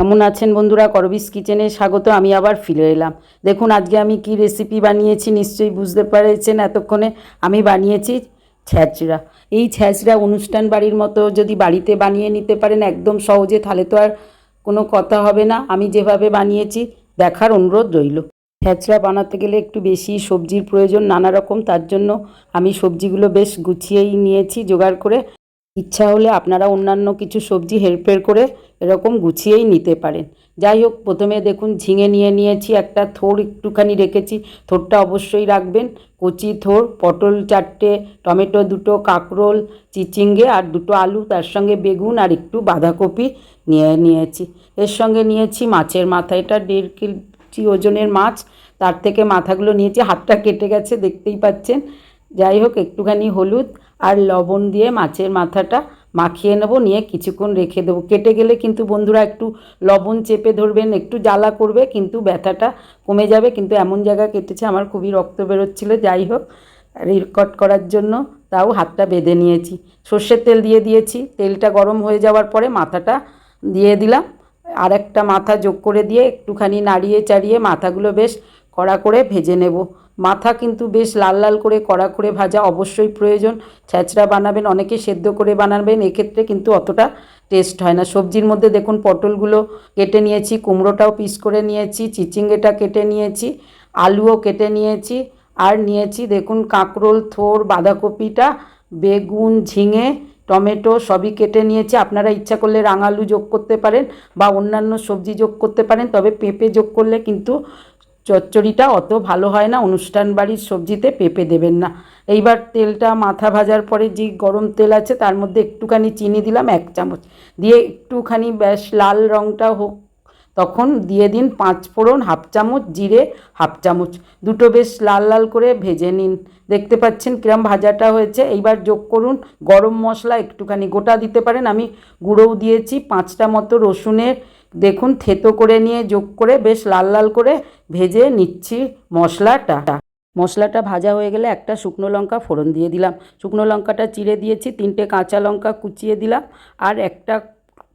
কেমন আছেন বন্ধুরা? করবিস কিচেনে স্বাগত, আমি আবার ফিরে এলাম। দেখুন, আজকে আমি কি রেসিপি বানিয়েছি নিশ্চয়ই বুঝতে পেরেছেন এতক্ষণে। আমি বানিয়েছি ছ্যাঁচড়া। এই ছ্যাঁচড়া অনুষ্ঠান বাড়ির মতো যদি বাড়িতে বানিয়ে নিতে পারেন, একদম সহজে, তাহলে তো আর কোনো কথা হবে না। আমি যেভাবে বানিয়েছি, দেখার অনুরোধ রইল। ছ্যাঁচড়া বানাতে গেলে একটু বেশি সবজির প্রয়োজন, নানা রকম। তার জন্য আমি সবজিগুলো বেশ গুছিয়েই নিয়েছি, জোগাড় করে। ইচ্ছা হলে আপনারা অন্যান্য কিছু সবজি হেরফের করে এরকম গুছিয়েই নিতে পারেন। যাই হোক, প্রথমে দেখুন, ঝিঙে নিয়ে নিয়েছি একটা থোর একটুখানি রেখেছি। থোরটা অবশ্যই রাখবেন। কচি থোর পটল চারটে, টমেটো দুটো, কাঁকরোল, চিচিঙ্গে আর দুটো আলু, তার সঙ্গে বেগুন আর একটু বাঁধাকপি নিয়ে নিয়েছি। এর সঙ্গে নিয়েছি মাছের মাথা। এটা দেড় কেজি ওজনের মাছ। তার থেকে মাথাগুলো নিয়েছি। হাতটা কেটে গেছে, দেখতেই পাচ্ছেন। যাই হোক, একটুখানি হলুদ। আর লবণ দিয়ে মাছের মাথাটা মাখিয়ে নেব, নিয়ে কিছুক্ষণ রেখে দেবো। কেটে গেলে কিন্তু বন্ধুরা একটু লবণ চেপে ধরবেন, একটু জ্বালা করবে, কিন্তু ব্যথাটা কমে যাবে। কিন্তু এমন জায়গা কেটেছে, আমার খুবই রক্ত বেরোচ্ছিলো, যাই হোক রিকট করার জন্য তাও হাতটা বেঁধে নিয়েছি। সর্ষের তেল দিয়ে দিয়েছি, তেলটা গরম হয়ে যাওয়ার পরে মাথাটা দিয়ে দিলাম। আর একটা মাথা যোগ করে দিয়ে একটুখানি নাড়িয়ে চাড়িয়ে মাথাগুলো বেশ কড়া করে ভেজে নেব। মাথা কিন্তু বেশ লাল লাল করে কড়া করে ভাজা অবশ্যই প্রয়োজন। ছ্যাঁচড়া বানাবেন, অনেকে সেদ্ধ করে বানাবেন, এক্ষেত্রে কিন্তু অতটা টেস্ট হয় না। সবজির মধ্যে দেখুন পটলগুলো কেটে নিয়েছি, কুমড়োটাও পিস করে নিয়েছি, চিচিঙ্গেটা কেটে নিয়েছি, আলুও কেটে নিয়েছি, আর নিয়েছি দেখুন কাঁকরোল, থোর, বাঁধাকপিটা, বেগুন, ঝিঙে, টমেটো সবই কেটে নিয়েছি। আপনারা ইচ্ছা করলে রাঙালু যোগ করতে পারেন বা অন্যান্য সবজি যোগ করতে পারেন, তবে পেঁপে যোগ করলে কিন্তু চচ্চড়িটা অত ভালো হয় না, অনুষ্ঠান বাড়ির সবজিতে পেঁপে দেবেন না। এইবার তেলটা মাথা ভাজার পরে যে গরম তেল আছে, তার মধ্যে একটুখানি চিনি দিলাম, এক চামচ। দিয়ে একটুখানি বেশ লাল রঙটা হোক, তখন দিয়ে দিন পাঁচ ফোড়ন, হাফ চামচ জিরে, হাফ চামচ। দুটো বেশ লাল লাল করে ভেজে নিন। দেখতে পাচ্ছেন কিরম ভাজাটা হয়েছে। এইবার যোগ করুন, গরম মশলা একটুখানি। গোটা দিতে পারেন, আমি গুঁড়োও দিয়েছি, পাঁচটা মতো রসুনের দেখুন, থেতো করে নিয়ে, যোগ করে বেশ লাল লাল করে ভেজে নিচ্ছি মশলাটা। মশলাটা ভাজা হয়ে গেলে একটা শুকনো লঙ্কা ফোড়ন দিয়ে দিলাম। শুকনো লঙ্কাটা চিড়ে দিয়েছি, তিনটে কাঁচা লঙ্কা কুচিয়ে দিলাম আর একটা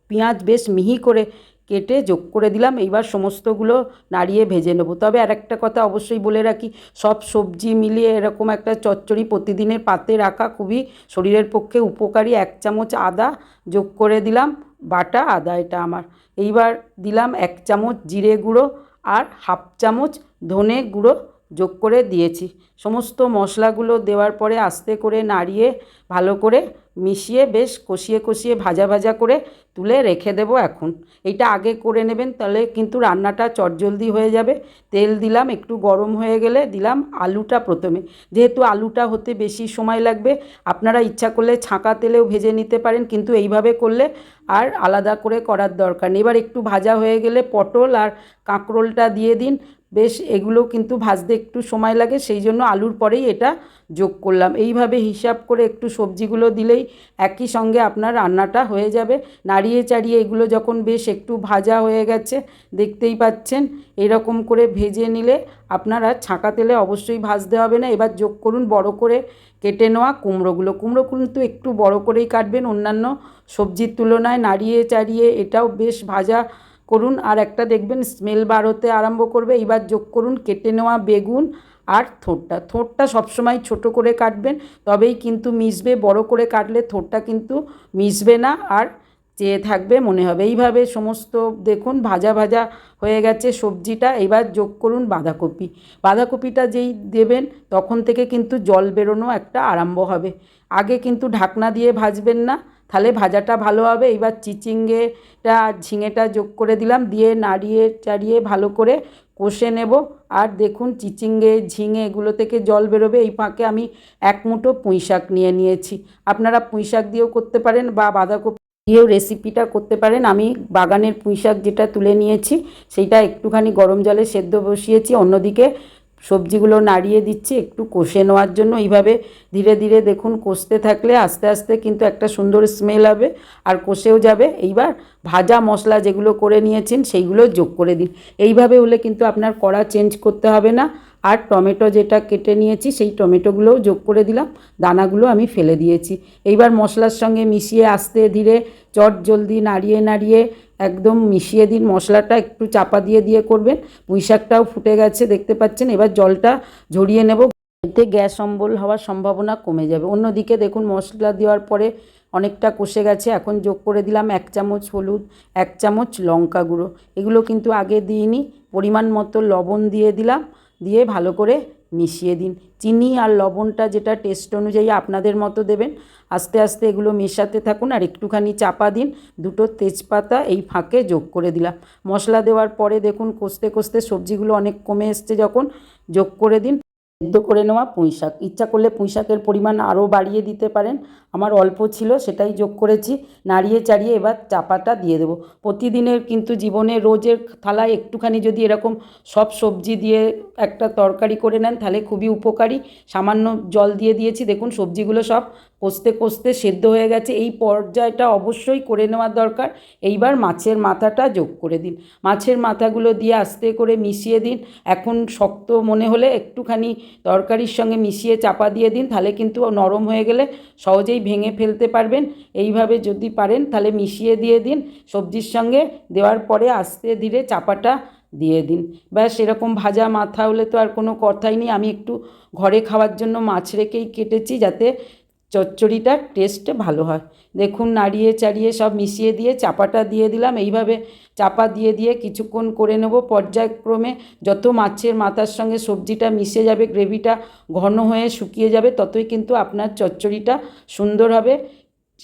পেঁয়াজ বেশ মিহি করে কেটে যোগ করে দিলাম। এইবার সমস্তগুলো নাড়িয়ে ভেজে নেব। তবে আর একটা কথা অবশ্যই বলে রাখি, সব সবজি মিলিয়ে এরকম একটা চচ্চড়ি প্রতিদিনের পাতে রাখা খুবই শরীরের পক্ষে উপকারী। এক চামচ আদা যোগ করে দিলাম, বাটা আদা এটা আমার। এইবার দিলাম এক চামচ জিরে গুঁড়ো আর হাফ চামচ ধনে গুঁড়ো যোগ করে দিয়েছি। সমস্ত মশলাগুলো দেওয়ার পরে আস্তে করে নাড়িয়ে ভালো করে মিশিয়ে বেশ কষিয়ে কষিয়ে ভাজা ভাজা করে তুলে রেখে দেবো এখন। এটা আগে করে নেবেন, তাহলে কিন্তু রান্নাটা চটজলদি হয়ে যাবে। তেল দিলাম, একটু গরম হয়ে গেলে দিলাম আলুটা প্রথমে। যেহেতু আলুটা হতে বেশি সময় লাগবে, আপনারা ইচ্ছা করলে ছাঁকা তেলেও ভেজে নিতে পারেন, কিন্তু এইভাবে করলে আর আলাদা করে করার দরকার নেই। এবার একটু ভাজা হয়ে গেলে পটল আর কাঁকরোলটা দিয়ে দিন। বেশ এগুলো কিন্তু ভাজতে একটু সময় লাগে, সেই জন্য আলুর পরেই এটা যোগ করলাম। এইভাবে হিসাব করে একটু সবজিগুলো দিলেই একই সঙ্গে আপনার রান্নাটা হয়ে যাবে। নাড়িয়ে চাড়িয়ে এগুলো যখন বেশ একটু ভাজা হয়ে গেছে, দেখতেই পাচ্ছেন, এরকম করে ভেজে নিলে আপনারা ছাঁকা তেলে অবশ্যই ভাজতে হবে না। এবার যোগ করুন বড় করে কেটে নেওয়া কুমড়োগুলো। কুমড়ো কিন্তু একটু বড় করেই কাটবেন অন্যান্য সবজির তুলনায়। নাড়িয়ে চাড়িয়ে এটাও বেশ ভাজা করুন। আর একটা দেখবেন, স্মেল বার হতে আরম্ভ করবে। এবার যোগ করুন কেটে নেওয়া বেগুন। আর থোরটা থোরটা সবসময় ছোট করে কাটবেন, তবেই কিন্তু মিশবে, বড় করে কাটলে থোরটা কিন্তু মিশবে না আর চেয়ে থাকবে মনে হবে। এইভাবে সমস্ত দেখুন ভাজা ভাজা হয়ে গেছে সবজিটা। এবার যোগ করুন বাঁধাকপি। বাঁধাকপিটা যেই দেবেন তখন থেকে কিন্তু জল বেরোনো একটা আরম্ভ হবে। আগে কিন্তু ঢাকনা দিয়ে ভাজবেন না, তাহলে ভাজাটা ভালো হবে। এইবার চিচিঙ্গেটা আর ঝিঙেটা যোগ করে দিলাম, দিয়ে নাড়িয়ে চাড়িয়ে ভালো করে কষে নেব। আর দেখুন, চিচিঙ্গে, ঝিঙে, এগুলো থেকে জল বেরোবে। এই ফাঁকে আমি এক মুঠো পুঁই শাক নিয়ে নিয়েছি। আপনারা পুঁই শাক দিয়েও করতে পারেন বা বাঁধাকপি দিয়েও রেসিপিটা করতে পারেন। আমি বাগানের পুঁই শাক যেটা তুলে নিয়েছি, সেইটা একটুখানি গরম জলে সেদ্ধ বসিয়েছি। অন্যদিকে সবজিগুলো নাড়িয়ে দিচ্ছি, একটু কষে নেওয়ার জন্য। এইভাবে ধীরে ধীরে দেখুন, কষতে থাকলে আস্তে আস্তে কিন্তু একটা সুন্দর স্মেল হবে আর কষেও যাবে। এইবার ভাজা মশলা যেগুলো করে নিয়েছেন সেইগুলো যোগ করে দিন। এইভাবে হলে কিন্তু আপনার কড়া চেঞ্জ করতে হবে না। আর টমেটো যেটা কেটে নিয়েছি সেই টমেটোগুলোও যোগ করে দিলাম। দানাগুলো আমি ফেলে দিয়েছি। এইবার মশলার সঙ্গে মিশিয়ে আস্তে ধীরে চট জলদি নাড়িয়ে নাড়িয়ে একদম মিশিয়ে দিন, মশলাটা একটু চাপা দিয়ে দিয়ে করবেন। পুঁই শাকটাও ফুটে গেছে, দেখতে পাচ্ছেন? এবার জলটা ঝরিয়ে নেব। এতে গ্যাস অম্বল হওয়ার সম্ভাবনা কমে যাবে। অন্যদিকে দেখুন, মশলা দেওয়ার পরে অনেকটা কষে গেছে। এখন যোগ করে দিলাম এক চামচ হলুদ, এক চামচ লঙ্কা গুঁড়ো। এগুলো কিন্তু আগে দিইনি, পরিমাণ মতো লবণ দিয়ে দিলাম। দিয়ে ভালো করে মিশিয়ে দিন। চিনি আর লবণটা যেটা টেস্ট অনুযায়ী আপনাদের মতো দেবেন, আস্তে আস্তে এগুলো মেশাতে থাকুন আর একটুখানি চাপা দিন। দুটো তেজপাতা এই ফাঁকে যোগ করে দিলাম। মশলা দেওয়ার পরে দেখুন, কষতে কষতে সবজিগুলো অনেক কমে এসছে যখন, যোগ করে দিন। সেদ্ধ করে নেওয়া পুঁই শাক। ইচ্ছা করলে পুঁইশাকের পরিমাণ আরও বাড়িয়ে দিতে পারেন। আমার অল্প ছিল, সেটাই যোগ করেছি। নাড়িয়ে চাড়িয়ে এবার চাপাটা দিয়ে দেবো। প্রতিদিনের কিন্তু জীবনে রোজের থালায় একটুখানি যদি এরকম সব সবজি দিয়ে একটা তরকারি করে নেন, তাহলে খুবই উপকারী। সামান্য জল দিয়ে দিয়েছি, দেখুন সবজিগুলো সব কষতে কষতে সেদ্ধ হয়ে গেছে। এই পর্যায়টা অবশ্যই করে নেওয়ার দরকার। এইবার মাছের মাথাটা যোগ করে দিন। মাছের মাথাগুলো দিয়ে আস্তে করে মিশিয়ে দিন। এখন শক্ত মনে হলে একটুখানি তরকারির সঙ্গে মিশিয়ে চাপা দিয়ে দিন। তাহলে কিন্তু নরম হয়ে গেলে সহজেই ভেঙে ফেলতে পারবেন। এইভাবে যদি পারেন তাহলে মিশিয়ে দিয়ে দিন। সবজির সঙ্গে দেওয়ার পরে আস্তে ধীরে চাপাটা দিয়ে দিন। ব্যাস, এরকম ভাজা মাথা হলে তো আর কোনো কথাই নেই। আমি একটু ঘরে খাওয়ার জন্য মাছ রেখেই কেটেছি যাতে চচ্চড়িটার টেস্ট ভালো হয়। দেখুন, নাড়িয়ে চাড়িয়ে সব মিশিয়ে দিয়ে চাপাটা দিয়ে দিলাম। এইভাবে চাপা দিয়ে দিয়ে কিছুক্ষণ করে নেব। পর্যায়ক্রমে যত মাছের মাথার সঙ্গে সবজিটা মিশে যাবে, গ্রেভিটা ঘন হয়ে শুকিয়ে যাবে, ততই কিন্তু আপনার চচ্চড়িটা সুন্দর হবে।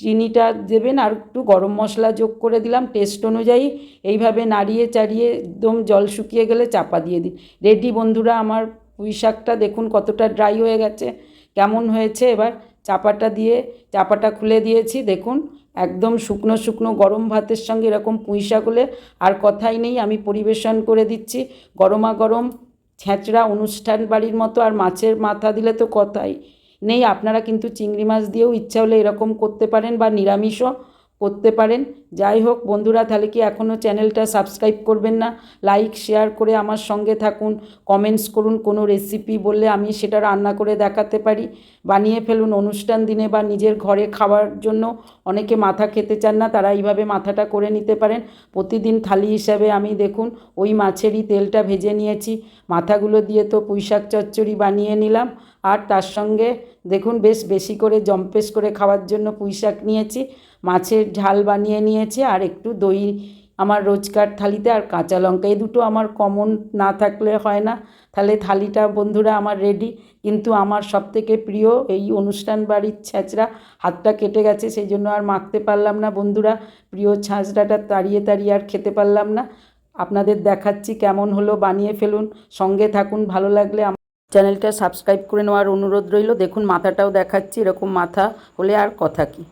চিনিটা দেবেন আর একটু গরম মশলা যোগ করে দিলাম টেস্ট অনুযায়ী। এইভাবে নাড়িয়ে চাড়িয়ে একদম জল শুকিয়ে গেলে চাপা দিয়ে দিন। রেডি বন্ধুরা, আমার পুঁই শাকটা দেখুন কতটা ড্রাই হয়ে গেছে। কেমন হয়েছে এবার? চাপাটা দিয়ে, চাপাটা খুলে দিয়েছি। দেখুন, একদম শুকনো শুকনো গরম ভাতের সঙ্গে এরকম পুঁইশাক হলে আর কথাই নেই, আমি পরিবেশন করে দিচ্ছি। গরমা গরম ছেঁচড়া অনুষ্ঠান বাড়ির মতো আর মাছের মাথা দিলে তো কথাই নেই। আপনারা কিন্তু চিংড়ি মাছ দিয়েও ইচ্ছা হলে এরকম করতে পারেন বা নিরামিষও করতে পারেন। যাই হোক বন্ধুরা, তাহলে কি এখনও চ্যানেলটা সাবস্ক্রাইব করবেন না? লাইক শেয়ার করে আমার সঙ্গে থাকুন। কমেন্টস করুন কোনো রেসিপি বললে আমি সেটা রান্না করে দেখাতে পারি। বানিয়ে ফেলুন অনুষ্ঠান দিনে বা নিজের ঘরে খাওয়ার জন্য। অনেকে মাথা খেতে চান না, তারা এইভাবে মাথাটা করে নিতে পারেন। প্রতিদিন থালি হিসাবে আমি দেখুন ওই মাছেরই তেলটা ভেজে নিয়েছি। মাথাগুলো দিয়ে তো পুঁইশাক চচ্চড়ি বানিয়ে নিলাম। আর তার সঙ্গে দেখুন বেশ বেশি করে জম্পেশ করে খাওয়ার জন্য পুঁইশাক নিয়েছি। মাছের ঝাল বানিয়ে নিয়েছি আর একটু দই আমার রোজকার থালিতে আর কাঁচা লঙ্কা। এই দুটো আমার কমন না থাকলে হয় না। তাহলে থালিটা বন্ধুরা আমার রেডি কিন্তু আমার সবথেকে প্রিয় এই অনুষ্ঠান বাড়ির ছ্যাঁচড়া হাতটা কেটে গেছে, সেই জন্য আর মাখতে পারলাম না বন্ধুরা। প্রিয় ছ্যাঁচড়াটা তাড়িয়ে তাড়িয়ে আর খেতে পারলাম না। আপনাদের দেখাচ্ছি কেমন হলো, বানিয়ে ফেলুন। সঙ্গে থাকুন, ভালো লাগলে চ্যানেলটা সাবস্ক্রাইব করে নেওয়ার অনুরোধ রইল। দেখুন, মাথাটাও দেখাচ্ছি, এরকম মাথা হলে আর কথা কি।